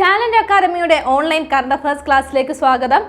Talent അക്കാദമിയുടെ online current affairs ക്ലാസ്സിലേക്ക് സ്വാഗതം.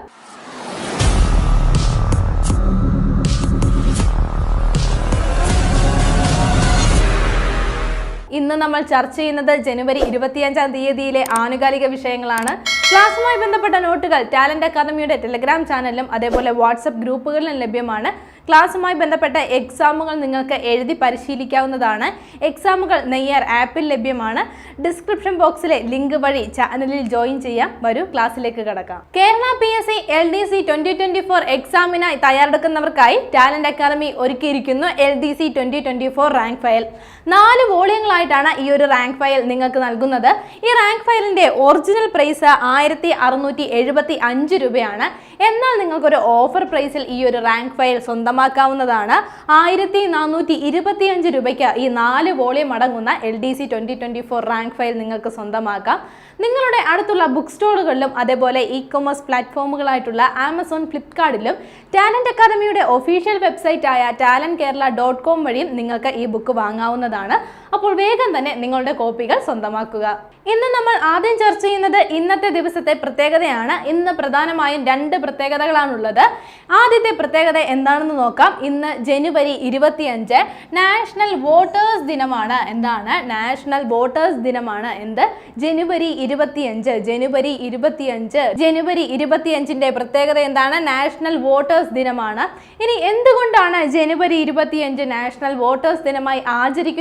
ഇന്ന് നമ്മൾ ചർച്ച ചെയ്യുന്നത് ജനുവരി ഇരുപത്തിയഞ്ചാം തീയതിയിലെ ആനുകാലിക വിഷയങ്ങളാണ്. ക്ലാസ്സുമായി ബന്ധപ്പെട്ട നോട്ടുകൾ ടാലന്റ് അക്കാദമിയുടെ ടെലിഗ്രാം ചാനലിലും അതേപോലെ വാട്സപ്പ് ഗ്രൂപ്പുകളിലും ലഭ്യമാണ്. ക്ലാസ്സുമായി ബന്ധപ്പെട്ട എക്സാമുകൾ നിങ്ങൾക്ക് എഴുതി പരിശീലിക്കാവുന്നതാണ്. എക്സാമുകൾ നെയ്യർ ആപ്പിൽ ലഭ്യമാണ്. ഡിസ്ക്രിപ്ഷൻ ബോക്സിലെ ലിങ്ക് വഴി ചാനലിൽ ജോയിൻ ചെയ്യാം. വരൂ ക്ലാസ്സിലേക്ക് കടക്കാം. Kerala P S C L D C twenty twenty four എക്സാമിനായി തയ്യാറെടുക്കുന്നവർക്കായി ടാലന്റ് അക്കാദമി ഒരുക്കിയിരിക്കുന്നു L D C twenty twenty four rank file നാല് വോളിയങ്ങളായിട്ടാണ് ഈ ഒരു റാങ്ക് ഫയൽ നിങ്ങൾക്ക് നൽകുന്നത്. ഈ റാങ്ക് ഫയലിന്റെ ഒറിജിനൽ പ്രൈസ് ആയിരത്തി അറുന്നൂറ്റി എഴുപത്തി അഞ്ച് രൂപയാണ്. എന്നാൽ നിങ്ങൾക്കൊരു ഓഫർ പ്രൈസിൽ ഈ ഒരു റാങ്ക് ഫയൽ സ്വന്തമാക്കാവുന്നതാണ്. ആയിരത്തി നാനൂറ്റി ഇരുപത്തി അഞ്ച് രൂപയ്ക്ക് ഈ നാല് വോളിയം അടങ്ങുന്ന L D C twenty twenty four rank file നിങ്ങൾക്ക് സ്വന്തമാക്കാം. നിങ്ങളുടെ അടുത്തുള്ള ബുക്ക് സ്റ്റോറുകളിലും അതേപോലെ ഇ കൊമേഴ്സ് പ്ലാറ്റ്ഫോമുകളായിട്ടുള്ള ആമസോൺ ഫ്ലിപ്കാർട്ടിലും ടാലന്റ് അക്കാദമിയുടെ ഒഫീഷ്യൽ വെബ്സൈറ്റ് ആയ ടാലന്റ് കേരള ഡോട്ട് കോം വഴിയും നിങ്ങൾക്ക് ഈ ബുക്ക് വാങ്ങാവുന്നതാണ്. അപ്പോൾ വേഗം തന്നെ നിങ്ങളുടെ കോപ്പികൾ സ്വന്തമാക്കുക. ഇന്ന് നമ്മൾ ആദ്യം ചർച്ച ചെയ്യുന്നത് ഇന്നത്തെ ദിവസത്തെ പ്രത്യേകതയാണ്. ഇന്ന് പ്രധാനമായും രണ്ട് പ്രത്യേകതകളാണുള്ളത്. ആദ്യത്തെ പ്രത്യേകത എന്താണെന്ന് നോക്കാം. ഇന്ന് ജനുവരി ഇരുപത്തിയഞ്ച്. നാഷണൽ വോട്ടേഴ്സ് ദിനമാണ്. എന്താണ്? നാഷണൽ വോട്ടേഴ്സ് ദിനമാണ് എന്ത്? ജനുവരി ഇരുപത്തിയഞ്ച്. ജനുവരി ഇരുപത്തിയഞ്ച്. ജനുവരി ഇരുപത്തിയഞ്ചിന്റെ പ്രത്യേകത എന്താണ്? നാഷണൽ വോട്ടേഴ്സ് ദിനമാണ്. ഇനി എന്തുകൊണ്ടാണ് ജനുവരി ഇരുപത്തിയഞ്ച് നാഷണൽ വോട്ടേഴ്സ് ദിനമായി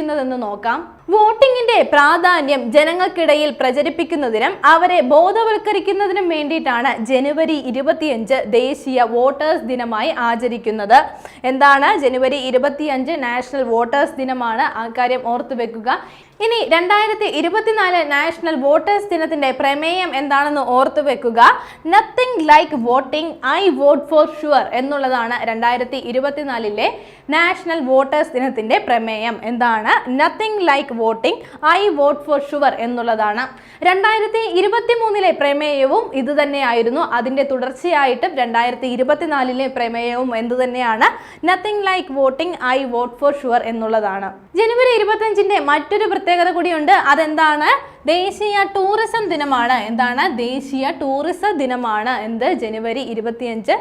ആചരിക്കുന്നതെന്ന് നോക്കാം. വോട്ടിംഗിന്റെ പ്രാധാന്യം ജനങ്ങൾക്കിടയിൽ പ്രചരിപ്പിക്കുന്നതിനും അവരെ ബോധവൽക്കരിക്കുന്നതിനും വേണ്ടിയിട്ടാണ് ജനുവരി ഇരുപത്തിയഞ്ച് ദേശീയ വോട്ടേഴ്സ് ദിനമായി ആചരിക്കുന്നത്. എന്താണ് ജനുവരി ഇരുപത്തിയഞ്ച് നാഷണൽ വോട്ടേഴ്സ് ദിനമാണ്? ആ കാര്യം ഓർത്തു വെക്കുക ഇനി രണ്ടായിരത്തി ഇരുപത്തിനാല് നാഷണൽ വോട്ടേഴ്സ് ദിനത്തിന്റെ പ്രമേയം എന്താണെന്ന് ഓർത്തു വെക്കുക. Nothing like voting I vote for sure എന്നുള്ളതാണ് രണ്ടായിരത്തി ഇരുപത്തിനാലിലെ നാഷണൽ വോട്ടേഴ്സ് ദിനത്തിന്റെ പ്രമേയം. എന്താണ്? Nothing like voting I vote for sure എന്നുള്ളതാണ്. രണ്ടായിരത്തി ഇരുപത്തി മൂന്നിലെ പ്രമേയവും ഇത് തന്നെയായിരുന്നു. അതിന്റെ തുടർച്ചയായിട്ടും രണ്ടായിരത്തി ഇരുപത്തിനാലിലെ പ്രമേയവും എന്ത് തന്നെയാണ്? Nothing like voting I vote for sure എന്നുള്ളതാണ്. ജനുവരി ഇരുപത്തഞ്ചിന്റെ മറ്റൊരു പ്രത്യേകത കൂടിയുണ്ട്. അതെന്താണ്? ദേശീയ ടൂറിസം ദിനമാണ്. എന്താണ്? ദേശീയ ടൂറിസം ദിനമാണ്. എന്ത്? ജനുവരി ഇരുപത്തിയഞ്ച്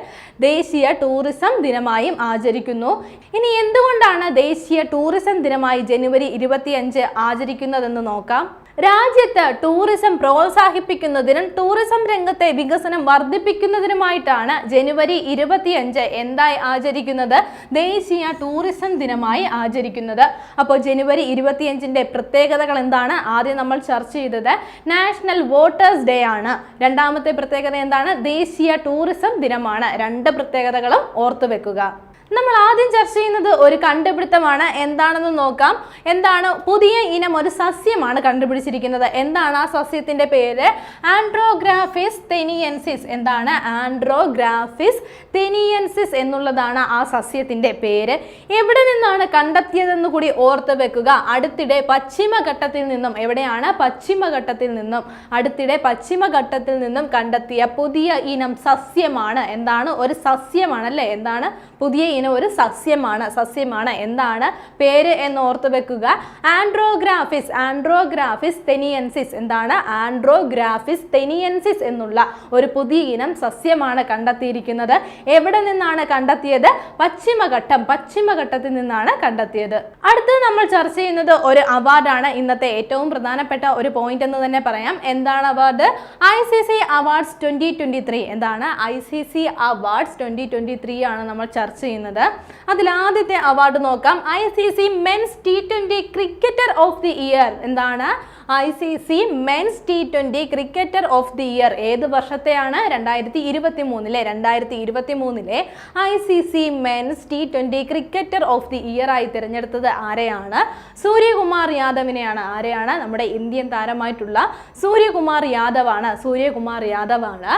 ദേശീയ ടൂറിസം ദിനമായും ആചരിക്കുന്നു. ഇനി എന്തുകൊണ്ടാണ് ദേശീയ ടൂറിസം ദിനമായി ജനുവരി ഇരുപത്തിയഞ്ച് ആചരിക്കുന്നതെന്ന് നോക്കാം. രാജ്യത്ത് ടൂറിസം പ്രോത്സാഹിപ്പിക്കുന്നതിനും ടൂറിസം രംഗത്തെ വികസനം വർദ്ധിപ്പിക്കുന്നതിനുമായിട്ടാണ് ജനുവരി ഇരുപത്തിയഞ്ച് എന്തായി ആചരിക്കുന്നത്? ദേശീയ ടൂറിസം ദിനമായി ആചരിക്കുന്നത്. അപ്പോൾ ജനുവരി ഇരുപത്തിയഞ്ചിന്റെ പ്രത്യേകതകൾ എന്താണ്? ആദ്യം നമ്മൾ ചർച്ച ചെയ്തത് നാഷണൽ വോട്ടേഴ്സ് ഡേ ആണ്. രണ്ടാമത്തെ പ്രത്യേകത എന്താണ്? ദേശീയ ടൂറിസം ദിനമാണ്. രണ്ട് പ്രത്യേകതകളും ഓർത്തു വെക്കുക. നമ്മൾ ആദ്യം ചർച്ച ചെയ്യുന്നത് ഒരു കണ്ടുപിടുത്തമാണ്. എന്താണെന്ന് നോക്കാം. എന്താണ് പുതിയ ഇനം ഒരു സസ്യമാണ് കണ്ടുപിടിച്ചിരിക്കുന്നത്. എന്താണ് ആ സസ്യത്തിന്റെ പേര്? ആൻഡ്രോഗ്രാഫിസ് തെനിയൻസിസ് എന്താണ്? ആൻഡ്രോഗ്രാഫിസ് തെനിയൻസിസ് എന്നുള്ളതാണ് ആ സസ്യത്തിന്റെ പേര്. എവിടെ നിന്നാണ് കണ്ടെത്തിയതെന്ന് കൂടി ഓർത്ത് വെക്കുക. അടുത്തിടെ പശ്ചിമഘട്ടത്തിൽ നിന്നും എവിടെയാണ് പശ്ചിമഘട്ടത്തിൽ നിന്നും അടുത്തിടെ പശ്ചിമഘട്ടത്തിൽ നിന്നും കണ്ടെത്തിയ പുതിയ ഇനം സസ്യമാണ്. എന്താണ്? ഒരു സസ്യമാണ് അല്ലേ എന്താണ്? പുതിയ ഇനം ഒരു സസ്യമാണ് സസ്യമാണ്. എന്താണ്? പേര് എന്ന് ഓർത്ത് വെക്കുക. ആൻഡ്രോഗ്രാഫിസ് ആൻഡ്രോഗ്രാഫിസ് തെനിയൻസിസ് എന്താണ്? ആൻഡ്രോഗ്രാഫിസ് തെനിയൻസിസ് എന്നുള്ള ഒരു പുതിയ ഇനം സസ്യമാണ് കണ്ടെത്തിയിരിക്കുന്നത്. എവിടെ നിന്നാണ് കണ്ടെത്തിയത്? പശ്ചിമഘട്ടം പശ്ചിമഘട്ടത്തിൽ നിന്നാണ് കണ്ടെത്തിയത്. അടുത്തത് നമ്മൾ ചർച്ച ചെയ്യുന്നത് ഒരു അവാർഡാണ്. ഇന്നത്തെ ഏറ്റവും പ്രധാനപ്പെട്ട ഒരു പോയിന്റ് എന്ന് തന്നെ പറയാം. എന്താണ് award? I C C awards twenty twenty three എന്താണ്? I C C awards twenty twenty three ആണ് നമ്മൾ ചർച്ച ചെയ്യുന്നത്. അതിൽ ആദ്യത്തെ അവാർഡ് നോക്കാം. I C C men's T twenty cricketer of the year എന്താണ്? I C C men's T twenty cricketer of the year ഏത് വർഷത്തെയാണ്? രണ്ടായിരത്തി ഇരുപത്തി മൂന്നിലെ രണ്ടായിരത്തി ഇരുപത്തി മൂന്നിലെ I C C men's T twenty cricketer of the year ആയി തിരഞ്ഞെടുത്തത് ആരെയാണ്? സൂര്യകുമാർ യാദവിനെയാണ്. ആരെയാണ്? നമ്മുടെ ഇന്ത്യൻ താരമായിട്ടുള്ള സൂര്യകുമാർ യാദവാണ്. Suryakumar യാദവാണ്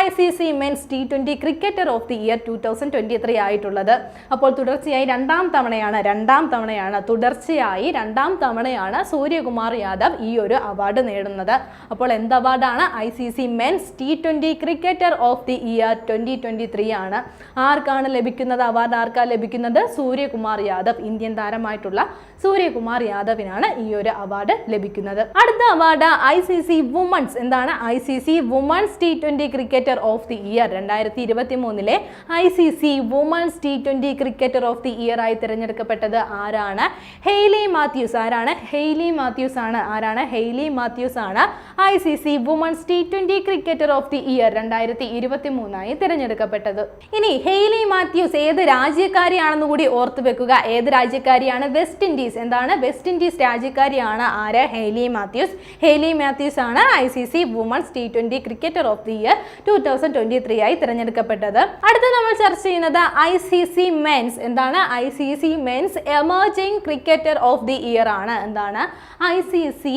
I C C men's T twenty cricketer of the year two thousand twenty three ആയിട്ടുള്ളത്. അപ്പോൾ തുടർച്ചയായി രണ്ടാം തവണയാണ് രണ്ടാം തവണയാണ് തുടർച്ചയായി രണ്ടാം തവണയാണ് സൂര്യകുമാർ യാദവ് ഈ ഒരു അവാർഡ് നേടുന്നത്. അപ്പോൾ എന്ത് അവാർഡാണ് I C C men's T twenty cricketer of the year twenty twenty three ആണ്. ആർക്കാണ് ലഭിക്കുന്നത്? അവാർഡ് ആർക്കാണ് ലഭിക്കുന്നത്? സൂര്യകുമാർ യാദവ് ഇന്ത്യൻ താരമായിട്ടുള്ള സൂര്യകുമാർ യാദവിനാണ് ഈ ഒരു അവാർഡ് ലഭിക്കുന്നത്. അടുത്ത award I C C women's എന്താണ്? I C C women's T twenty cricketer of the year രണ്ടായിരത്തി ഇരുപത്തി മൂന്നിലെ I C C women's T twenty cricketer of the year ആയി തിരഞ്ഞെടുക്കപ്പെട്ടത് ആരാണ്? Hayley Matthews. ആരാണ്? ഹെയ്ലി മാത്യൂസ് ആണ്. ആരാണ്? ഹെയ്ലി മാത്യൂസ് ആണ് I C C women's T twenty cricketer of the year രണ്ടായിരത്തി ഇരുപത്തി മൂന്നായി തിരഞ്ഞെടുക്കപ്പെട്ടത്. ഇനി ഹെയ്ലി മാത്യൂസ് ഏത് രാജ്യക്കാരിയാണെന്ന് കൂടി ഓർത്തു വെക്കുക. ഏത് രാജ്യക്കാരിയാണ്? West Indies. എന്താണ്? വെസ്റ്റ് ഇൻഡീസ് രാജ്യക്കാരിയാണ് ആര്? Hayley Matthews. ഹെയ്ലി മാത്യൂസ് ആണ് I C C women's T twenty cricketer of the year two thousand twenty three ആയി തിരഞ്ഞെടുക്കപ്പെട്ടത്. അടുത്ത നമ്മൾ ചർച്ച ചെയ്യുന്നത് ഐ സി സി മെൻസ്. എന്താണ്? I C C men's emerging cricketer of the year ആണ്. എന്താണ്? I C C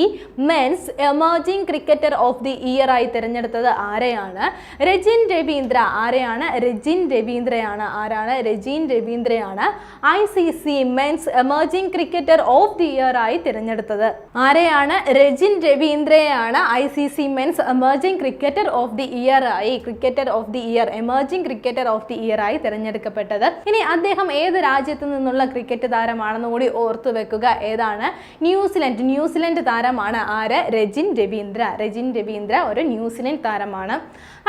men's emerging cricketer of the year ആയി തിരഞ്ഞെടുത്തത് ആരെയാണ്? രജിൻ രവീന്ദ്ര. ആരെയാണ്? രജിൻ രവീന്ദ്രയാണ്. ആരാണ്? Rachin രവീന്ദ്രയാണ് I C C men's emerging cricketer of the year ആയി തിരഞ്ഞെടുത്തത്. ആരെയാണ്? Rachin രവീന്ദ്രയാണ് I C C men's emerging cricketer of the year ആയി cricketer of the year emerging cricketer of the year ആയി തിരഞ്ഞെടുക്കപ്പെട്ടത്. ഇനി അദ്ദേഹം ഏത് രാജ്യത്തു നിന്നുള്ള ക്രിക്കറ്റ് താരമാണെന്ന് കൂടി ഓർത്തു വെക്കുക ഏതാണ്? ന്യൂസിലൻഡ്. ന്യൂസിലൻഡ് താരമാണ് ആര്? രജിൻ രവീന്ദ്ര. രജിൻ രവീന്ദ്ര ഒരു ന്യൂസിലൻഡ് താരമാണ്.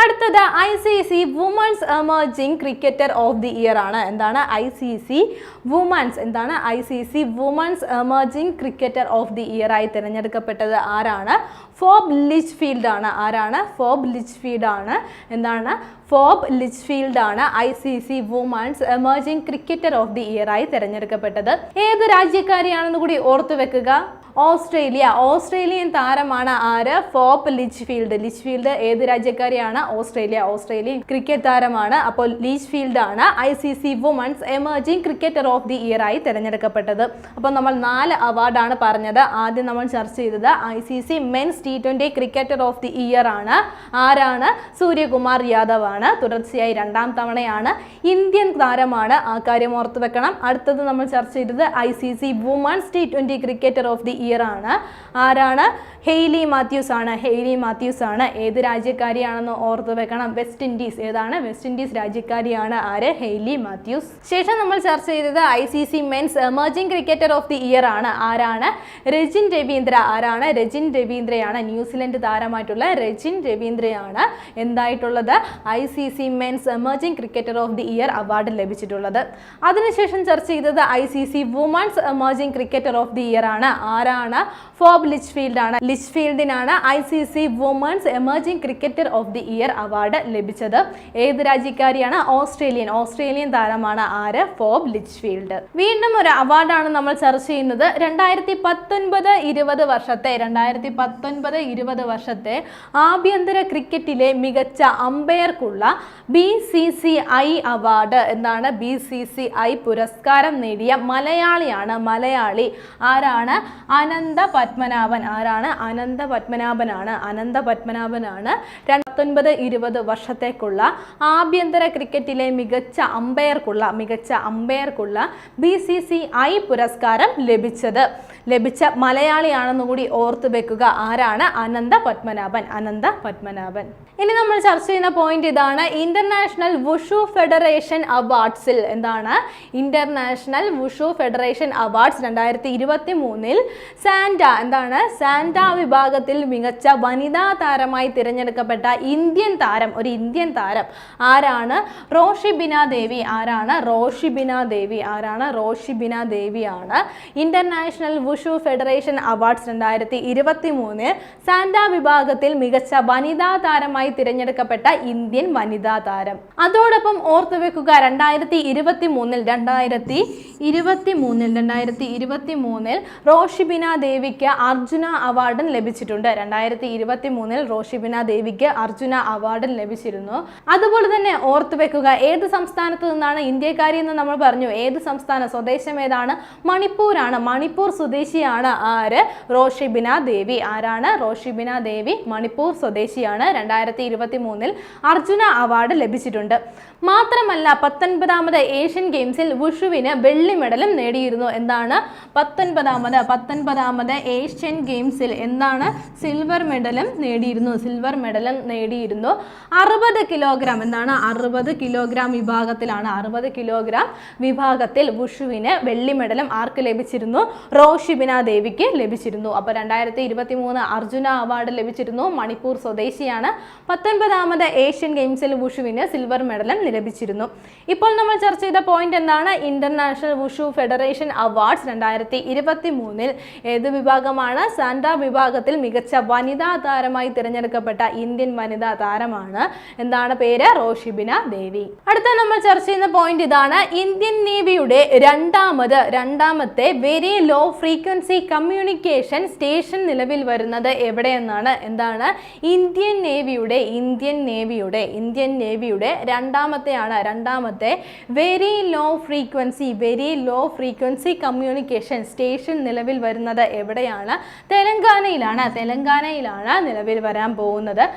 അടുത്തത് I C C women's emerging cricketer of the year ആണ്. എന്താണ്? ഐ സി സി വുമൺസ് എന്താണ്? I C C women's emerging cricketer of the year ആയി തിരഞ്ഞെടുക്കപ്പെട്ടത് ആരാണ്? ഫോബ് ലിച്ച് ആണ്. ആരാണ്? ഫോബ് ലിച്ച് ആണ്. എന്താണ്? ഫോബ് ലിച്ച്ഫീൽഡ് ആണ് I C C women's emerging cricketer of the year ആയി തിരഞ്ഞെടുക്കപ്പെട്ടത്. ഏത് രാജ്യക്കാരിയാണെന്ന് കൂടി ഓർത്തു വെക്കുക. ഓസ്ട്രേലിയ. ഓസ്ട്രേലിയൻ താരമാണ് ആര്? ഫോപ്പ് ലിച്ച് ഫീൽഡ് ലിച്ച് ഫീൽഡ് ഏത് രാജ്യക്കാരിയാണ്? ഓസ്ട്രേലിയ. ഓസ്ട്രേലിയൻ ക്രിക്കറ്റ് താരമാണ്. അപ്പോൾ ലിച്ച്ഫീൽഡ് ആണ് I C C women's emerging cricketer of the year ആയി തിരഞ്ഞെടുക്കപ്പെട്ടത്. അപ്പോൾ നമ്മൾ നാല് അവാർഡാണ് പറഞ്ഞത്. ആദ്യം നമ്മൾ ചർച്ച ചെയ്തത് I C C men's T twenty cricketer of the year ആണ് ആരാണ്? സൂര്യകുമാർ യാദവ് ആണ് തുടർച്ചയായി രണ്ടാം തവണയാണ് ഇന്ത്യൻ താരമാണ്. ആ കാര്യം ഓർത്ത് വെക്കണം. അടുത്തത് നമ്മൾ ചർച്ച ചെയ്തത് I C C women's T twenty cricketer of the year ആണ്. ആരാണ്? ഹെയ്ലി മാത്യൂസ് ആണ് ഹെയ്ലി മാത്യൂസ് ആണ് ഏത് രാജ്യക്കാരിയാണെന്ന് ഓർത്തു വെക്കണം. West Indies. ഏതാണ്? വെസ്റ്റ് ഇൻഡീസ് രാജ്യക്കാരിയാണ് ആര്? Hayley Matthews. ശേഷം നമ്മൾ ചർച്ച ചെയ്തത് I C C men's emerging cricketer of the year ആണ്. ആരാണ്? രജിൻ രവീന്ദ്ര. ആരാണ്? രജിൻ രവീന്ദ്രയാണ് ന്യൂസിലൻഡ് താരമായിട്ടുള്ള രജിൻ രവീന്ദ്രയാണ് എന്തായിട്ടുള്ളത്? I C C men's emerging cricketer of the year award ലഭിച്ചിട്ടുള്ളത്. അതിനുശേഷം ചർച്ച ചെയ്തത് I C C women's emerging cricketer of the year ആണ്. ആരാണ്? ഫോബ് ലിച്ച് ഫീൽഡ് ആണ് ലിച്ച് ഫീൽഡിനാണ് I C C women's emerging cricketer of the year award ലഭിച്ചത്. ഏത് രാജ്യക്കാരിയാണ് ഓസ്ട്രേലിയൻ? ഓസ്ട്രേലിയൻ താരമാണ് ആര്? Phoebe Litchfield. വീണ്ടും ഒരു അവാർഡാണ് നമ്മൾ ചർച്ച ചെയ്യുന്നത്. രണ്ടായിരത്തി പത്തൊൻപത് ഇരുപത് വർഷത്തെ രണ്ടായിരത്തി പത്തൊൻപത് ഇരുപത് വർഷത്തെ ആഭ്യന്തര ക്രിക്കറ്റിലെ മികച്ച അമ്പയർക്കുള്ള B C C I award എന്നാണ് ബി സി സി ഐ പുരസ്കാരം നേടിയ മലയാളിയാണ് മലയാളി. ആരാണ്? അനന്ത പത്മനാഭൻ. ആരാണ്? അനന്ത പത്മനാഭനാണ്. അനന്ത പത്മനാഭനാണ്. പത്തൊൻപത് ഇരുപത് വർഷത്തേക്കുള്ള ആഭ്യന്തര ക്രിക്കറ്റിലെ മികച്ച അമ്പയർക്കുള്ള മികച്ച അമ്പയർക്കുള്ള ബി സി സി ഐ പുരസ്കാരം ലഭിച്ചത്. ലഭിച്ച മലയാളിയാണെന്ന് കൂടി ഓർത്തു വെക്കുക ആരാണ്? അനന്ത പത്മനാഭൻ. അനന്ത പത്മനാഭൻ. ഇനി നമ്മൾ ചർച്ച ചെയ്യുന്ന പോയിന്റ് ഇതാണ് ഇന്റർനാഷണൽ വുഷു ഫെഡറേഷൻ അവാർഡ്സിൽ എന്താണ്? ഇന്റർനാഷണൽ വുഷു ഫെഡറേഷൻ അവാർഡ്സ് രണ്ടായിരത്തി ഇരുപത്തി മൂന്നിൽ സാന്റ എന്താണ്? സാന്റ വിഭാഗത്തിൽ മികച്ച വനിതാ താരമായി തിരഞ്ഞെടുക്കപ്പെട്ട ഇന്ത്യൻ താരം ഒരു ഇന്ത്യൻ താരം ആരാണ്? റോഷിബിന ദേവി ആരാണ്? റോഷിബിന ദേവി ആരാണ്? റോഷിബിന ദേവിയാണ് ഇന്റർനാഷണൽ വുഷു ഫെഡറേഷൻ അവാർഡ്സ് രണ്ടായിരത്തി ഇരുപത്തി മൂന്ന് സാന്റ വിഭാഗത്തിൽ മികച്ച വനിതാ താരമായി തിരഞ്ഞെടുക്കപ്പെട്ട ഇന്ത്യൻ വനിതാ താരം. അതോടൊപ്പം ഓർത്തു വെക്കുക രണ്ടായിരത്തി ഇരുപത്തി മൂന്നിൽ രണ്ടായിരത്തി ഇരുപത്തി മൂന്നിൽ രണ്ടായിരത്തി ഇരുപത്തി മൂന്നിൽ റോഷിബിന ദേവിക്ക് അർജുന അവാർഡും ലഭിച്ചിട്ടുണ്ട്. രണ്ടായിരത്തി ഇരുപത്തി മൂന്നിൽ റോഷിബിന ദേവിക്ക് അർജുന അവാർഡ് ലഭിച്ചിരുന്നു. അതുപോലെ തന്നെ ഓർത്തു വെക്കുക ഏത് സംസ്ഥാനത്ത് നിന്നാണ് ഇന്ത്യക്കാരി എന്ന് നമ്മൾ പറഞ്ഞു. ഏത് സംസ്ഥാന? സ്വദേശം ഏതാണ്? മണിപ്പൂരാണ്. മണിപ്പൂർ സ്വദേശിയാണ് ആര്? റോഷിബിന ദേവി. ആരാണ്? റോഷിബിന ദേവി മണിപ്പൂർ സ്വദേശിയാണ്. രണ്ടായിരത്തി ഇരുപത്തി മൂന്നിൽ അർജുന അവാർഡ് ലഭിച്ചിട്ടുണ്ട്. മാത്രമല്ല പത്തൊൻപതാമത് ഏഷ്യൻ ഗെയിംസിൽ വുഷുവിന് വെള്ളി മെഡലും നേടിയിരുന്നു. എന്താണ്? പത്തൊൻപതാമത് പത്തൊൻപതാമത് ഏഷ്യൻ ഗെയിംസിൽ എന്താണ്? സിൽവർ മെഡലും നേടിയിരുന്നു. സിൽവർ മെഡലും നേടിയിരുന്നു. അറുപത് കിലോഗ്രാം എന്താണ്? അറുപത് കിലോഗ്രാം വിഭാഗത്തിലാണ്. അറുപത് കിലോഗ്രാം വിഭാഗത്തിൽ വുഷുവിന് വെള്ളി മെഡലും ആർക്ക് ലഭിച്ചിരുന്നു? റോഷിബിന ദേവിക്ക് ലഭിച്ചിരുന്നു. അപ്പോൾ രണ്ടായിരത്തി ഇരുപത്തി മൂന്ന് അർജുന അവാർഡ് ലഭിച്ചിരുന്നു. മണിപ്പൂർ സ്വദേശിയാണ്. പത്തൊൻപതാമത് ഏഷ്യൻ ഗെയിംസിൽ വുഷുവിന് സിൽവർ മെഡലും ലഭിച്ചിരുന്നു. ഇപ്പോൾ നമ്മൾ ചർച്ച ചെയ്ത പോയിന്റ് എന്താണ്? ഇന്റർനാഷണൽ വുഷു ഫെഡറേഷൻ അവാർഡ്സ് രണ്ടായിരത്തി ഇരുപത്തി മൂന്നിൽ ഏത് വിഭാഗമാണ്? സാന്റ വിഭാഗത്തിൽ മികച്ച വനിതാ താരമായി തിരഞ്ഞെടുക്കപ്പെട്ട ഇന്ത്യൻ വനിതാ താരമാണ്. എന്താണ് പേര്? റോഷിബിന ദേവി. അടുത്ത നമ്മൾ ചർച്ച ചെയ്യുന്ന പോയിന്റ് ഇതാണ് ഇന്ത്യൻ നേവിയുടെ രണ്ടാമത് രണ്ടാമത്തെ very low frequency communication station നിലവിൽ വരുന്നത് എവിടെയെന്നാണ്? എന്താണ്? ഇന്ത്യൻ നേവിയുടെ ഇന്ത്യൻ നേവിയുടെ ഇന്ത്യൻ നേവിയുടെ രണ്ടാമത്തെയാണ്. രണ്ടാമത്തെ very low frequency very low frequency communication station നിലവിൽ വരുന്നത് എവിടെയാണ്? തെലങ്കാനയിലാണ്. തെലങ്കാനയിലാണ് നിലവിൽ വരാൻ പോകുന്നത്.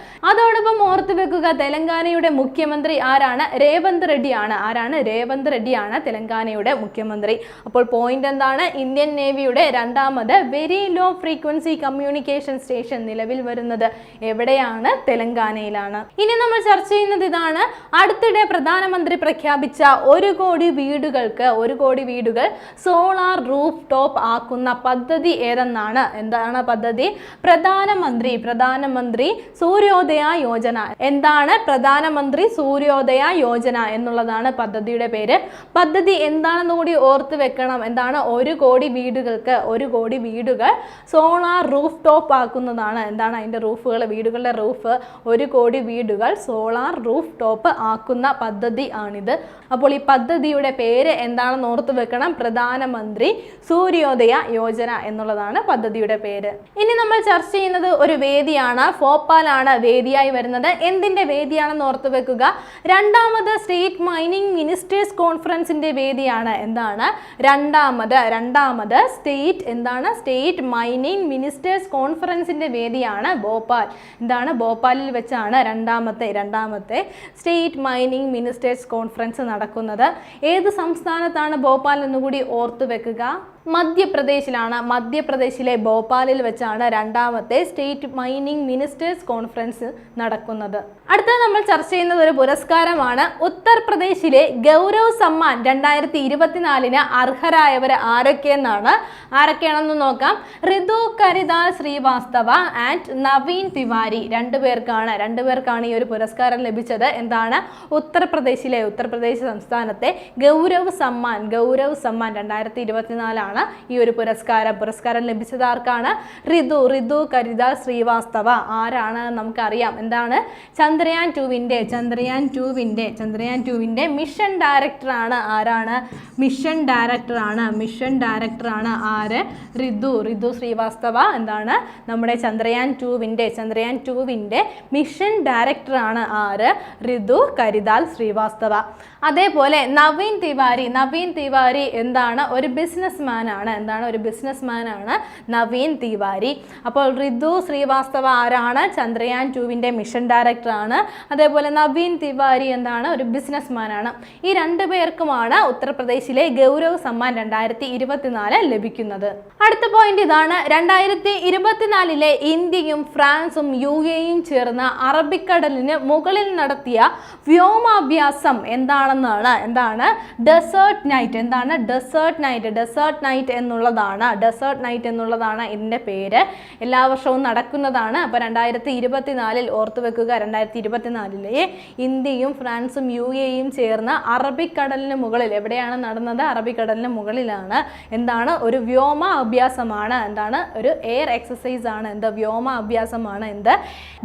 അതോടൊപ്പം ഓർത്തു വെക്കുക തെലങ്കാനയുടെ മുഖ്യമന്ത്രി ആരാണ്? രേവന്ത് റെഡ്ഡിയാണ്. ആരാണ്? രേവന്ത് റെഡ്ഡിയാണ് തെലങ്കാനയുടെ മുഖ്യമന്ത്രി. അപ്പോൾ പോയിന്റ് എന്താണ്? ഇന്ത്യൻ നേവിയുടെ രണ്ടാമത് very low frequency communication station നിലവിൽ വരുന്നത് എവിടെയാണ്? തെലങ്കാനയിലാണ്. ഇനി നമ്മൾ ചർച്ച ചെയ്യുന്നത് ഇതാണ്. അടുത്തിടെ പ്രധാനമന്ത്രി പ്രഖ്യാപിച്ച ഒരു കോടി വീടുകൾക്ക് ഒരു കോടി വീടുകൾ സോളാർ റൂഫ് ടോപ്പ് ആക്കുന്ന പദ്ധതി ഏതെന്നാണ്? എന്താണ് പദ്ധതി? പ്രധാനമന്ത്രി പ്രധാനമന്ത്രി സൂര്യോദയ യോജന. എന്താണ് പ്രധാനമന്ത്രി സൂര്യോദയ യോജന എന്നുള്ളതാണ് പദ്ധതിയുടെ പേര്. പദ്ധതി എന്താണെന്ന് കൂടി ഓർത്ത് വെക്കണം. എന്താണ്? ഒരു കോടി വീടുകൾക്ക് ഒരു കോടി വീടുകൾ സോളാർ റൂഫ് ടോപ്പ് ആക്കുന്നതാണ്. എന്താണ് അതിന്റെ റൂഫുകൾ? വീടുകളുടെ റൂഫ്. ഒരു കോടി വീടുകൾ സോളാർ റൂഫ് ടോപ്പ് ആക്കുന്ന പദ്ധതി ആണിത്. അപ്പോൾ ഈ പദ്ധതിയുടെ പേര് എന്താണെന്ന് ഓർത്ത് വെക്കണം. പ്രധാനമന്ത്രി സൂര്യോദയ യോജന എന്നുള്ളതാണ് പദ്ധതിയുടെ പേര്. ഇനി നമ്മൾ ചർച്ച ചെയ്യുന്നത് ഒരു വേദിയാണ്. ഫോപ്പാലാണ് വേദിയായി വരുന്നത് എന്തിന്റെ വേദിയാണെന്ന് ഓർത്ത് വെക്കുക. രണ്ടാമത് സ്റ്റേറ്റ് മൈനിങ് മിനിസ്റ്റേഴ്സ് കോൺഫറൻസിന്റെ വേദിയാണ് എന്താണ്? രണ്ടാമത് രണ്ടാമത് സ്റ്റേറ്റ് എന്താണ്? സ്റ്റേറ്റ് മൈനിങ് മിനിസ്റ്റേഴ്സ് കോൺഫറൻസിന്റെ വേദിയാണ് ഭോപ്പാൽ. എന്താണ്? ഭോപ്പാലിൽ വെച്ചാണ് രണ്ടാമത്തെ രണ്ടാമത്തെ സ്റ്റേറ്റ് മൈനിങ് മിനിസ്റ്റേഴ്സ് കോൺഫറൻസ് നടക്കുന്നത്. ഏത് സംസ്ഥാനത്താണ് ഭോപ്പാൽ എന്നുകൂടി ഓർത്തു വെക്കുക. മധ്യപ്രദേശിലാണ് മധ്യപ്രദേശിലെ ഭോപ്പാലിൽ വെച്ചാണ് രണ്ടാമത്തെ സ്റ്റേറ്റ് മൈനിങ് മിനിസ്റ്റേഴ്സ് കോൺഫറൻസ് നടക്കുന്നത്. അടുത്ത നമ്മൾ ചർച്ച ചെയ്യുന്നത് ഒരു പുരസ്കാരമാണ്. ഉത്തർപ്രദേശിലെ ഗൗരവ് സമ്മാൻ രണ്ടായിരത്തി ഇരുപത്തിനാലിന് അർഹരായവർ ആരൊക്കെയെന്നാണ്? ആരൊക്കെയാണെന്ന് നോക്കാം. ഋതു കരിദാൽ ശ്രീവാസ്തവ ആൻഡ് നവീൻ തിവാരി രണ്ടുപേർക്കാണ് രണ്ടുപേർക്കാണ് ഈ ഒരു പുരസ്കാരം ലഭിച്ചത്. എന്താണ്? ഉത്തർപ്രദേശിലെ ഉത്തർപ്രദേശ് സംസ്ഥാനത്തെ ഗൗരവ് സമ്മാൻ ഗൗരവ് സമ്മാൻ രണ്ടായിരത്തി ഇരുപത്തിനാലാണ് ഈ ഒരു പുരസ്കാരം പുരസ്കാരം ലഭിച്ചത് ആർക്കാണ്? ഋതു ഋതു കരിത ശ്രീവാസ്തവ. ആരാണ് നമുക്കറിയാം. എന്താണ്? ചന്ദ്രയാൻ ടുവിന്റെ ചന്ദ്രയാൻ ടുവിന്റെ ചന്ദ്രയാൻ ടുവിന്റെ മിഷൻ ഡയറക്ടറാണ് ആരാണ്? മിഷൻ ഡയറക്ടറാണ് മിഷൻ ഡയറക്ടറാണ് ആര്? ഋതു ഋതു ശ്രീവാസ്തവ. എന്താണ്? നമ്മുടെ ചന്ദ്രയാൻ ടുവിന്റെ ചന്ദ്രയാൻ ടുവിന്റെ മിഷൻ ഡയറക്ടറാണ് ആര്? ഋതു കരിതാൽ ശ്രീവാസ്തവ. അതേപോലെ നവീൻ തിവാരി നവീൻ തിവാരി എന്താണ്? ഒരു ബിസിനസ് ആണ്. എന്താണ് ഒരു ബിസിനസ് ആണ് നവീൻ തിവാരി. അപ്പോൾ റിതു ശ്രീവാസ്തവ ആരാണ്? ചന്ദ്രയാൻ ടുവിന്റെ മിഷൻ ഡയറക്ടർ ആണ്. അതേപോലെ നവീൻ തിവാരി എന്താണ്? ഒരു ബിസിനസ് ആണ്. ഈ രണ്ടു പേർക്കുമാണ് ഉത്തർപ്രദേശിലെ ഗൗരവ് സമ്മാൻ രണ്ടായിരത്തി ലഭിക്കുന്നത്. അടുത്ത പോയിന്റ് ഇതാണ്. രണ്ടായിരത്തി ഇരുപത്തിനാലിലെ ഇന്ത്യയും ഫ്രാൻസും യു എയും ചേർന്ന് അറബിക്കടലിന് മുകളിൽ നടത്തിയ വ്യോമാഭ്യാസം എന്താണെന്നാണ് എന്താണ്? ഡെസേർട്ട് നൈറ്റ് എന്താണ്? ഡെസേർട്ട് നൈറ്റ് ഡെസേർട്ട് നൈറ്റ് എന്നുള്ളതാണ്. ഡെസേർട്ട് നൈറ്റ് എന്നുള്ളതാണ് ഇതിന്റെ പേര്. എല്ലാ വർഷവും നടക്കുന്നതാണ്. അപ്പോൾ രണ്ടായിരത്തി ഇരുപത്തിനാലിൽ ഓർത്തു വെക്കുക രണ്ടായിരത്തി ഇരുപത്തിനാലിലെ ഇന്ത്യയും ഫ്രാൻസും യു എയും ചേർന്ന് അറബിക്കടലിന് മുകളിൽ എവിടെയാണ് നടന്നത്? അറബിക്കടലിന് മുകളിലാണ്. എന്താണ്? ഒരു വ്യോമ അഭ്യാസമാണ് എന്താണ്? ഒരു എയർ എക്സസൈസ് ആണ് എന്ത്? വ്യോമ അഭ്യാസമാണ് എന്ത്?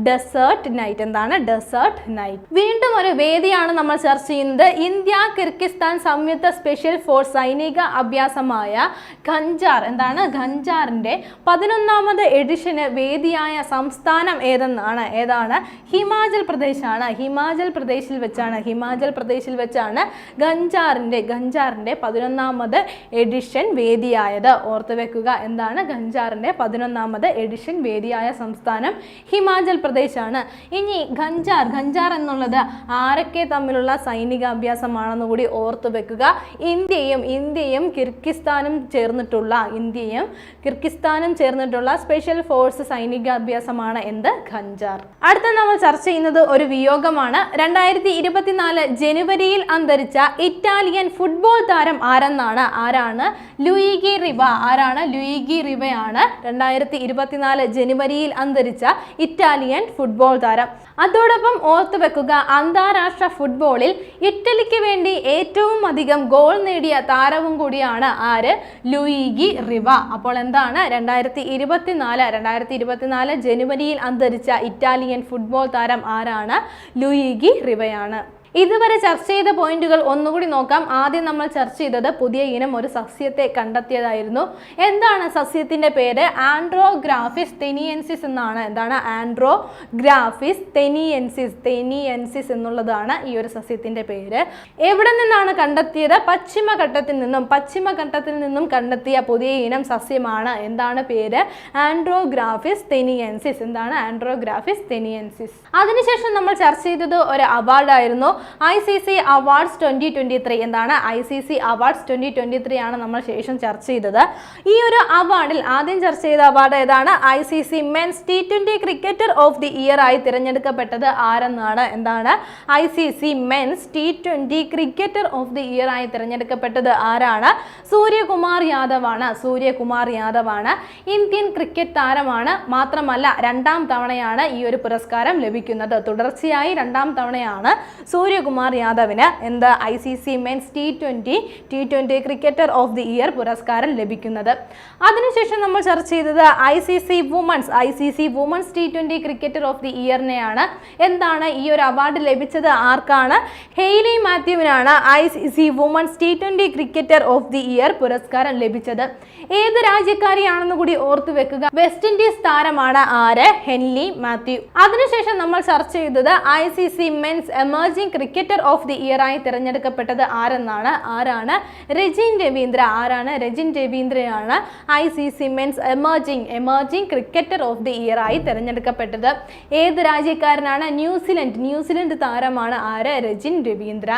ഡെസേർട്ട് നൈറ്റ് എന്താണ്? ഡെസേർട്ട് നൈറ്റ് വീണ്ടും ഒരു വേദിയാണ് നമ്മൾ ചർച്ച ചെയ്യുന്നത്. ഇന്ത്യ കിർഗിസ്ഥാൻ സംയുക്ത സ്പെഷ്യൽ ഫോഴ്സ് സൈനിക അഭ്യാസമായ ഖഞ്ചാർ. എന്താണ്? ഖഞ്ചാറിന്റെ പതിനൊന്നാമത് എഡിഷന് വേദിയായ സംസ്ഥാനം ഏതെന്നാണ്? ഏതാണ്? ഹിമാചൽ പ്രദേശാണ്. ഹിമാചൽ പ്രദേശിൽ വെച്ചാണ് ഹിമാചൽ പ്രദേശിൽ വെച്ചാണ് ഗഞ്ചാറിന്റെ ഗഞ്ചാറിന്റെ പതിനൊന്നാമത് എഡിഷൻ വേദിയായത്. ഓർത്തു വെക്കുക എന്താണ് ഖഞ്ചാറിന്റെ പതിനൊന്നാമത് എഡിഷൻ വേദിയായ സംസ്ഥാനം ഹിമാചൽ പ്രദേശാണ്. ഇനി ഖഞ്ചാർ ഖഞ്ചാർ എന്നുള്ളത് ആരൊക്കെ തമ്മിലുള്ള സൈനികാഭ്യാസമാണെന്ന് കൂടി ഓർത്തു വെക്കുക. ഇന്ത്യയും ഇന്ത്യയും കിർഗിസ്ഥാനും ചേർന്നിട്ടുള്ള ഇന്ത്യയും കിർഗിസ്ഥാനും ചേർന്നിട്ടുള്ള സ്പെഷ്യൽ ഫോഴ്സ് സൈനികാഭ്യാസമാണ് എന്ത്? ഖഞ്ചാർ അടുത്ത നമ്മൾ ചർച്ച ചെയ്യുന്നത് ഒരു വിയോഗമാണ്. രണ്ടായിരത്തി ഇരുപത്തിനാല് ജനുവരിയിൽ അന്തരിച്ച ഇറ്റാലിയൻ ഫുട്ബോൾ താരം ആരെന്നാണ്? ആരാണ്? Luigi Riva. ആരാണ് ലൂയിഗി റിവയാണ് രണ്ടായിരത്തി ഇരുപത്തിനാല് ജനുവരിയിൽ അന്തരിച്ച ഇറ്റാലിയൻ ഫുട്ബോൾ താരം. അതോടൊപ്പം ഓർത്തു വെക്കുക അന്താരാഷ്ട്ര ഫുട്ബോളിൽ ഇറ്റലിക്ക് വേണ്ടി ഏറ്റവും അധികം ഗോൾ നേടിയ താരവും കൂടിയാണ് ആര്? ലൂയിഗി റിവ അപ്പോൾ എന്താണ് രണ്ടായിരത്തി ഇരുപത്തിനാല് രണ്ടായിരത്തി ഇരുപത്തിനാല് ജനുവരിയിൽ അന്തരിച്ച ഇറ്റാലിയൻ ഫുട്ബോൾ താരം ആരാണ്? ലൂയിഗി റിവയാണ് ഇതുവരെ ചർച്ച ചെയ്ത പോയിന്റുകൾ ഒന്നുകൂടി നോക്കാം. ആദ്യം നമ്മൾ ചർച്ച ചെയ്തത് പുതിയ ഇനം ഒരു സസ്യത്തെ കണ്ടെത്തിയതായിരുന്നു. എന്താണ് സസ്യത്തിന്റെ പേര്? ആൻഡ്രോഗ്രാഫിസ് തെനിയൻസിസ് എന്നാണ്. എന്താണ്? ആൻഡ്രോഗ്രാഫിസ് തെനിയൻസിസ് തെനിയൻസിസ് എന്നുള്ളതാണ് ഈ ഒരു സസ്യത്തിന്റെ പേര്. എവിടെ നിന്നാണ് കണ്ടെത്തിയത്? പശ്ചിമഘട്ടത്തിൽ നിന്നും പശ്ചിമഘട്ടത്തിൽ നിന്നും കണ്ടെത്തിയ പുതിയ ഇനം സസ്യമാണ്. എന്താണ് പേര്? ആൻഡ്രോഗ്രാഫിസ് തെനിയൻസിസ്. എന്താണ്? ആൻഡ്രോഗ്രാഫിസ് തെനിയൻസിസ്. അതിനുശേഷം നമ്മൾ ചർച്ച ചെയ്തത് ഒരു അവാർഡായിരുന്നു. I C C awards twenty twenty three എന്താണ് I C C awards twenty twenty three ആണ് നമ്മൾ ശേഷം ചർച്ച ചെയ്തത്. ഈ ഒരു അവാർഡിൽ ആദ്യം ചർച്ച ചെയ്ത അവാർഡ് ഏതാണ്? I C C men's T twenty cricketer of the year ആയി തിരഞ്ഞെടുക്കപ്പെട്ടത് ആരെന്നാണ്? എന്താണ്? I C C men's T twenty cricketer of the year ആയി തിരഞ്ഞെടുക്കപ്പെട്ടത് ആരാണ്? സൂര്യകുമാർ യാദവാണ് സൂര്യകുമാർ യാദവാണ് ഇന്ത്യൻ ക്രിക്കറ്റ് താരമാണ്. മാത്രമല്ല രണ്ടാം തവണയാണ് ഈ ഒരു പുരസ്കാരം ലഭിക്കുന്നത്. തുടർച്ചയായി രണ്ടാം തവണയാണ് സൂര്യകുമാർ യാദവിന് എന്താ I C C men's T twenty T twenty cricketer of the year പുരസ്കാരം ലഭിക്കുന്നത്. അതിനുശേഷം നമ്മൾ ചർച്ച ചെയ്തത് I C C women's I C C women's T twenty cricketer of the ഇയറിനെയാണ് എന്താണ് ഈ ഒരു അവാർഡ് ലഭിച്ചത്? ആർക്കാണ്? Hayley മാത്യുവിനാണ് I C C women's T twenty cricketer of the year പുരസ്കാരം ലഭിച്ചത്. ഏത് രാജ്യക്കാരിയാണെന്ന് കൂടി ഓർത്തു വെക്കുക. വെസ്റ്റ് ഇൻഡീസ് താരമാണ് ആര്? Henley Matthew. അതിനുശേഷം നമ്മൾ ചർച്ച ചെയ്തത് I C C men's emerging cricketer of the year ആയി തിരഞ്ഞെടുക്കപ്പെട്ടത് ആരെന്നാണ്? ആരാണ്? രജിൻ രവീന്ദ്ര. ആരാണ്? Rachin രവീന്ദ്രയാണ് I C C men's emerging emerging cricketer of the year ആയി തിരഞ്ഞെടുക്കപ്പെട്ടത്. ഏത് രാജ്യക്കാരനാണ്? ന്യൂസിലൻഡ്. ന്യൂസിലൻഡ് താരമാണ് ആര്? രജിൻ രവീന്ദ്ര.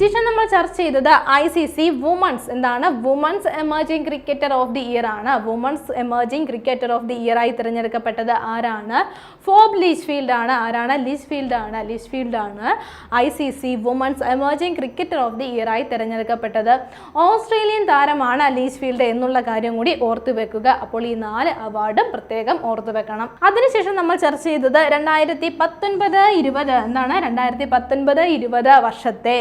ശേഷം നമ്മൾ ചർച്ച ചെയ്തത് ഐ സി സി വുമൺസ് എന്താണ്? Women's emerging cricketer of the year ആണ്. Women's emerging cricketer of the year ആയി തിരഞ്ഞെടുക്കപ്പെട്ടത് ആരാണ്? ഫോബ് ലീച്ച് ഫീൽഡ് ആണ്. ആരാണ്? ലീച്ച് ഫീൽഡ് ആണ്. ലീച്ച് ഫീൽഡ് ആണ് I C C women's emerging cricketer of the year ആയി തിരഞ്ഞെടുക്കപ്പെട്ടത്. ഓസ്ട്രേലിയൻ താരമാണ് ലീച്ച് ഫീൽഡ് എന്നുള്ള കാര്യം കൂടി ഓർത്തു വെക്കുക. അപ്പോൾ ഈ നാല് അവാർഡും പ്രത്യേകം ഓർത്തു വെക്കണം. അതിനുശേഷം നമ്മൾ ചർച്ച ചെയ്തത് രണ്ടായിരത്തി പത്തൊൻപത് ഇരുപത് എന്താണ് രണ്ടായിരത്തി പത്തൊൻപത് ഇരുപത് വർഷത്തെ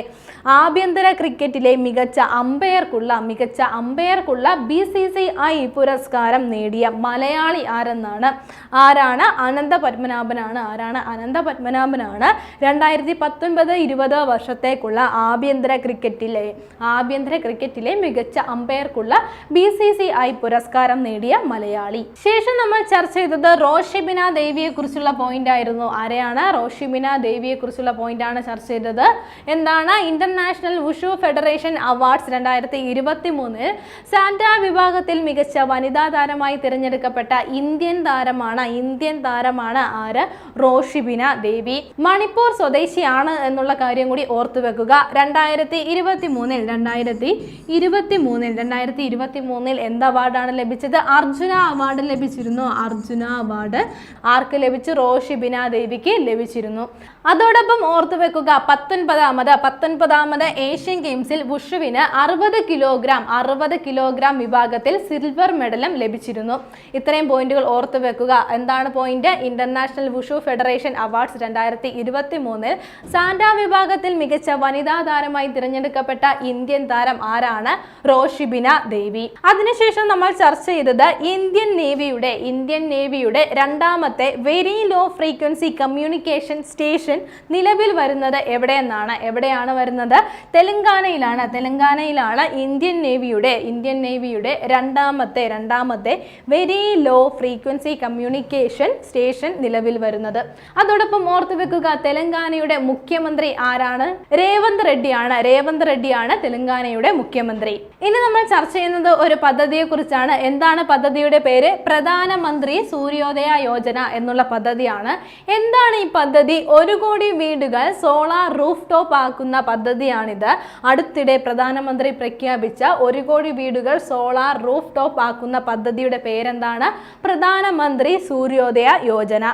ആഭ്യന്തര ക്രിക്കറ്റിലെ മികച്ച അമ്പയർക്കുള്ള മികച്ച അമ്പയർക്കുള്ള ബി സി സി ഐ പുരസ്കാരം നേടിയ മലയാളി ആരെന്നാണ് ആരാണ്? അനന്ത പത്മനാഭനാണ്. ആരാണ്? അനന്ത പത്മനാഭനാണ്. രണ്ടായിരത്തി പത്തൊൻപത് ഇരുപത് വർഷത്തേക്കുള്ള ആഭ്യന്തര ക്രിക്കറ്റിലെ ആഭ്യന്തര ക്രിക്കറ്റിലെ മികച്ച അമ്പയർക്കുള്ള ബി സി സി ഐ പുരസ്കാരം നേടിയ മലയാളി. ശേഷം നമ്മൾ ചർച്ച ചെയ്തത് റോഷിബിന ദേവിയെ കുറിച്ചുള്ള പോയിന്റ് ആയിരുന്നു. ആരെയാണ് റോഷിബിന ദേവിയെ കുറിച്ചുള്ള പോയിന്റ് ആണ് ചർച്ച ചെയ്തത്. എന്താണ്? ഇന്റർനാഷണൽ വുഷു ഫെഡറേഷൻ അവാർഡ്സ് രണ്ടായിരത്തി ഇരുപത്തി മൂന്നിൽ സാന്റ വിഭാഗത്തിൽ മികച്ച വനിതാ താരമായി തിരഞ്ഞെടുക്കപ്പെട്ട ഇന്ത്യൻ താരമാണ് ഇന്ത്യൻ താരമാണ് ആര്? റോഷിബിന ദേവി. മണിപ്പൂർ സ്വദേശിയാണ് എന്നുള്ള കാര്യം കൂടി ഓർത്തു വെക്കുക. രണ്ടായിരത്തി ഇരുപത്തി മൂന്നിൽ രണ്ടായിരത്തി ഇരുപത്തി മൂന്നിൽ രണ്ടായിരത്തി ഇരുപത്തി മൂന്നിൽ എന്ത് അവാർഡാണ് ലഭിച്ചത്? അർജുന അവാർഡ് ലഭിച്ചിരുന്നു. അർജുന അവാർഡ് ആർക്ക് ലഭിച്ചു? റോഷിബിന ദേവിക്ക് ലഭിച്ചിരുന്നു. അതോടൊപ്പം ഓർത്തു വെക്കുക പത്തൊൻപതാമത് പത്തൊൻപതാമത് ഏഷ്യൻ ഗെയിംസിൽ വുഷുവിന് അറുപത് കിലോഗ്രാം അറുപത് കിലോഗ്രാം വിഭാഗത്തിൽ സിൽവർ മെഡലും ലഭിച്ചിരുന്നു. ഇത്രയും പോയിന്റുകൾ ഓർത്തു വെക്കുക. എന്താണ് point? International wushu federation awards രണ്ടായിരത്തി ഇരുപത്തി മൂന്നിൽ സാന്റ വിഭാഗത്തിൽ മികച്ച വനിതാ താരമായി തിരഞ്ഞെടുക്കപ്പെട്ട ഇന്ത്യൻ താരം ആരാണ്? റോഷിബിന ദേവി. അതിനുശേഷം നമ്മൾ ചർച്ച ചെയ്തത് ഇന്ത്യൻ നേവിയുടെ ഇന്ത്യൻ നേവിയുടെ രണ്ടാമത്തെ very low frequency communication station നിലവിൽ വരുന്നത് എവിടെയെന്നാണ്? എവിടെയാണ് വരുന്നത്? തെലങ്കാനയിലാണ്. തെലങ്കാനയിലാണ് ഇന്ത്യൻ നേവിയുടെ ഇന്ത്യൻ നേവിയുടെ രണ്ടാമത്തെ രണ്ടാമത്തെ very low frequency communication station നിലവിൽ വരുന്നത്. അതോടൊപ്പം ഓർത്തു വെക്കുക തെലങ്കാനയുടെ മുഖ്യമന്ത്രി ആരാണ്? രേവന്ത് റെഡ്ഡിയാണ്. രേവന്ത് റെഡ്ഡിയാണ് തെലങ്കാനയുടെ മുഖ്യമന്ത്രി. ഇനി നമ്മൾ ചർച്ച ചെയ്യുന്നത് ഒരു പദ്ധതിയെ കുറിച്ചാണ് എന്താണ് പദ്ധതിയുടെ പേര്? പ്രധാനമന്ത്രി സൂര്യോദയ യോജന എന്നുള്ള പദ്ധതിയാണ്. എന്താണ് ഈ പദ്ധതി? ഒരു കോടി വീടുകൾ സോളാർ റൂഫ് ടോപ്പ് ആക്കുന്ന പദ്ധതിയാണിത്. അടുത്തിടെ പ്രധാനമന്ത്രി പ്രഖ്യാപിച്ച ഒരു കോടി വീടുകൾ സോളാർ റൂഫ് ടോപ്പ് ആക്കുന്ന പദ്ധതിയുടെ പേരെന്താണ്? പ്രധാനമന്ത്രി സൂര്യോദയ യോജന.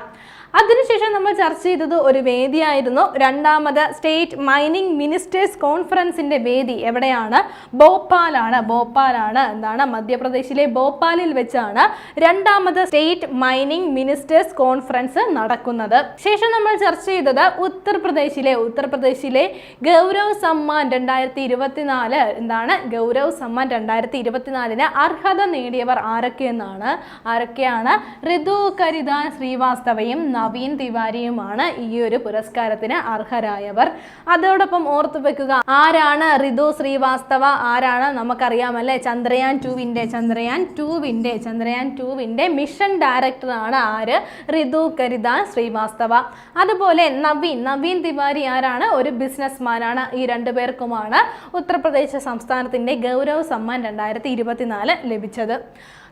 അതിനുശേഷം നമ്മൾ ചർച്ച ചെയ്തത് ഒരു വേദിയായിരുന്നു. രണ്ടാമത് സ്റ്റേറ്റ് മൈനിങ് മിനിസ്റ്റേഴ്സ് കോൺഫറൻസിന്റെ വേദി എവിടെയാണ്? ഭോപ്പാലാണ്. ഭോപ്പാലാണ് എന്താണ്? മധ്യപ്രദേശിലെ ഭോപ്പാലിൽ വെച്ചാണ് രണ്ടാമത് സ്റ്റേറ്റ് മൈനിങ് മിനിസ്റ്റേഴ്സ് കോൺഫറൻസ് നടക്കുന്നത്. ശേഷം നമ്മൾ ചർച്ച ചെയ്തത് ഉത്തർപ്രദേശിലെ ഉത്തർപ്രദേശിലെ ഗൗരവ് സമ്മാൻ രണ്ടായിരത്തി ഇരുപത്തിനാല് എന്താണ്? ഗൗരവ് സമ്മാൻ രണ്ടായിരത്തി ഇരുപത്തിനാലിന് അർഹത നേടിയവർ ആരൊക്കെയെന്നാണ്? ആരൊക്കെയാണ്? ഋതു കരിദാൻ ശ്രീവാസ്തവയും നവീൻ തിവാരിയുമാണ് ഈ ഒരു പുരസ്കാരത്തിന് അർഹരായവർ. അതോടൊപ്പം ഓർത്തു വെക്കുക ആരാണ് റിതു ശ്രീവാസ്തവ? ആരാണ്? നമുക്കറിയാമല്ലേ ചന്ദ്രയാൻ ടുവിന്റെ ചന്ദ്രയാൻ ടുവിന്റെ ചന്ദ്രയാൻ ടുവിന്റെ മിഷൻ ഡയറക്ടറാണ് ആര്? റിതു കരിദാൻ ശ്രീവാസ്തവ. അതുപോലെ നവീൻ നവീൻ തിവാരി ആരാണ്? ഒരു ബിസിനസ്മാനാണ് ഈ രണ്ടു പേർക്കുമാണ് ഉത്തർപ്രദേശ് സംസ്ഥാനത്തിന്റെ ഗൗരവ സമ്മാൻ രണ്ടായിരത്തി ഇരുപത്തിനാല് ലഭിച്ചത്.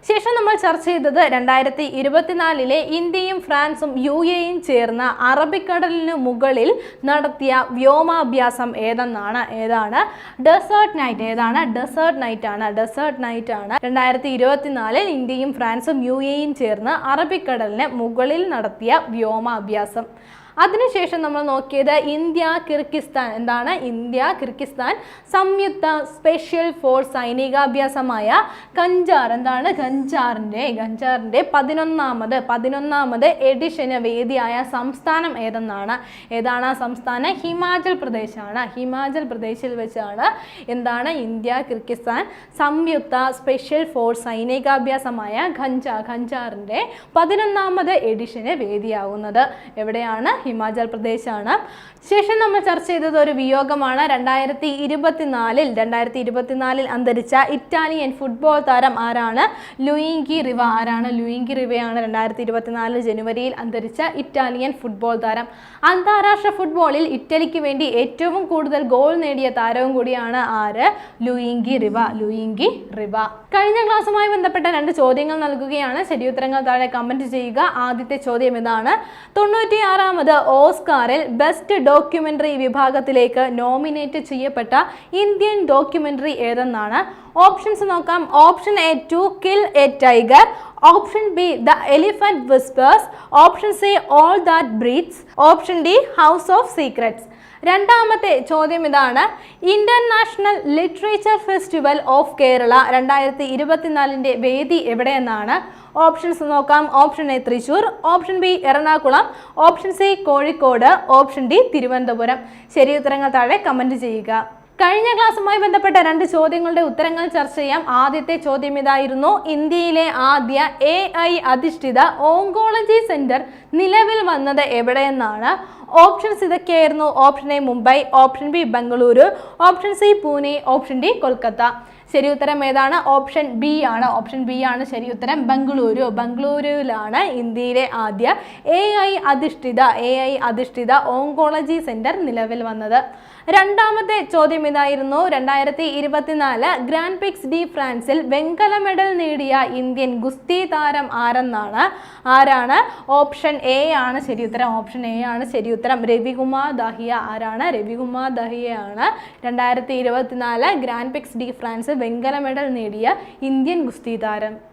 ശേഷം നമ്മൾ ചർച്ച ചെയ്തത് രണ്ടായിരത്തി ഇരുപത്തിനാലിലെ ഇന്ത്യയും ഫ്രാൻസും യു എയും ചേർന്ന് അറബിക്കടലിന് മുകളിൽ നടത്തിയ വ്യോമാഭ്യാസം ഏതെന്നാണ്? ഏതാണ്? ഡെസേർട്ട് നൈറ്റ് ഏതാണ്? ഡെസേർട്ട് നൈറ്റ് ആണ്. ഡെസേർട്ട് നൈറ്റ് ആണ്. രണ്ടായിരത്തി ഇരുപത്തിനാലിൽ ഇന്ത്യയും ഫ്രാൻസും യു എയും ചേർന്ന് അറബിക്കടലിന് മുകളിൽ നടത്തിയ വ്യോമാഭ്യാസം. അതിനുശേഷം നമ്മൾ നോക്കിയത് ഇന്ത്യ കിർഗിസ്ഥാൻ. എന്താണ്? ഇന്ത്യ കിർഗിസ്ഥാൻ സംയുക്ത സ്പെഷ്യൽ ഫോഴ്സ് സൈനികാഭ്യാസമായ കഞ്ചാർ എന്താണ്? ഗഞ്ചാറിന്റെ ഗഞ്ചാറിന്റെ പതിനൊന്നാമത് പതിനൊന്നാമത് എഡിഷന് വേദിയായ സംസ്ഥാനം ഏതെന്നാണ്? ഏതാണ് ആ സംസ്ഥാനം? ഹിമാചൽ പ്രദേശാണ്. ഹിമാചൽ പ്രദേശിൽ വെച്ചാണ് എന്താണ്? ഇന്ത്യ കിർഗിസ്ഥാൻ സംയുക്ത സ്പെഷ്യൽ ഫോഴ്സ് സൈനികാഭ്യാസമായ ഖഞ്ച ഖഞ്ചാറിന്റെ പതിനൊന്നാമത് എഡിഷന് വേദിയാവുന്നത്. എവിടെയാണ്? ഹിമാചൽ പ്രദേശാണ്. ശേഷം നമ്മൾ ചർച്ച ചെയ്തത് ഒരു വിയോഗമാണ്. രണ്ടായിരത്തി ഇരുപത്തിനാലിൽ രണ്ടായിരത്തി ഇരുപത്തിനാലിൽ അന്തരിച്ച ഇറ്റാലിയൻ ഫുട്ബോൾ താരം ആരാണ്? ലുയിങ്കി റിവ ആരാണ്? ലുയിങ്കി റിവയാണ് രണ്ടായിരത്തി ഇരുപത്തിനാല് ജനുവരിയിൽ അന്തരിച്ച ഇറ്റാലിയൻ ഫുട്ബോൾ താരം. അന്താരാഷ്ട്ര ഫുട്ബോളിൽ ഇറ്റലിക്ക് വേണ്ടി ഏറ്റവും കൂടുതൽ ഗോൾ നേടിയ താരവും കൂടിയാണ് ആര്? ലുയിങ്കി റിവ. ലുയിങ്കി റിവ. കഴിഞ്ഞ ക്ലാസ്സുമായി ബന്ധപ്പെട്ട രണ്ട് ചോദ്യങ്ങൾ നൽകുകയാണ്. ശരിയുത്തരങ്ങൾ താഴെ കമന്റ് ചെയ്യുക. ആദ്യത്തെ ചോദ്യം ഇതാണ്. തൊണ്ണൂറ്റിയാറാമത് ഓസ്കാറിൽ ബെസ്റ്റ് ഡോക്യുമെന്ററി വിഭാഗത്തിലേക്ക് നോമിനേറ്റ് ചെയ്യപ്പെട്ട ഇന്ത്യൻ ഡോക്യുമെന്ററി ഏതെന്നാണ്? ഓപ്ഷൻസ് നോക്കാം. Option A to kill a tiger. Option B the elephant whispers. Option C all that breathes option D house of secrets രണ്ടാമത്തെ ചോദ്യം ഇതാണ്. International literature festival of Kerala രണ്ടായിരത്തി ഇരുപത്തിനാലിന്റെ വേദി എവിടെയെന്നാണ്? ഓപ്ഷൻസ് നോക്കാം. Option A Thrissur option B Ernakulam option C Kozhikode option D Thiruvananthapuram. ശരി ഉത്തരങ്ങൾ താഴെ കമന്റ് ചെയ്യുക. കഴിഞ്ഞ ക്ലാസ്സുമായി ബന്ധപ്പെട്ട രണ്ട് ചോദ്യങ്ങളുടെ ഉത്തരങ്ങൾ ചർച്ച ചെയ്യാം. ആദ്യത്തെ ചോദ്യം ഇതായിരുന്നു. ഇന്ത്യയിലെ ആദ്യ എ അധിഷ്ഠിത ഓങ്കോളജി സെന്റർ നിലവിൽ വന്നത് എവിടെയെന്നാണ്? ഓപ്ഷൻസ് ഇതൊക്കെയായിരുന്നു. Option A Mumbai option B Bengaluru option C Pune option D Kolkata ശരി ഉത്തരം ഏതാണ്? ഓപ്ഷൻ ബി ആണ്. ഓപ്ഷൻ ബി ആണ് ശരി ഉത്തരം ബംഗളൂരു ബംഗളൂരുവിലാണ് ഇന്ത്യയിലെ ആദ്യ എ ഐ അധിഷ്ഠിത എ ഐ അധിഷ്ഠിത ഓങ്കോളജി സെന്റർ നിലവിൽ വന്നത്. രണ്ടാമത്തെ ചോദ്യം ഇതായിരുന്നു. രണ്ടായിരത്തി ഇരുപത്തിനാല് ഗ്രാൻഡ് പിക്സ് ഡി ഫ്രാൻസിൽ വെങ്കല മെഡൽ നേടിയ ഇന്ത്യൻ ഗുസ്തി താരം ആരെന്നാണ്? ആരാണ്? ഓപ്ഷൻ എ ആണ് ശരി ഉത്തരം. ഓപ്ഷൻ എ ആണ് ശരി ഉത്തരം. രവികുമാർ ദഹിയ ആരാണ്? രവികുമാർ ദഹിയയാണ്. രണ്ടായിരത്തി ഇരുപത്തിനാല് ഗ്രാൻഡ് പിക്സ് ഡി ഫ്രാൻസ് വെങ്കല മെഡൽ നേടിയ ഇന്ത്യൻ ഗുസ്തി താരം.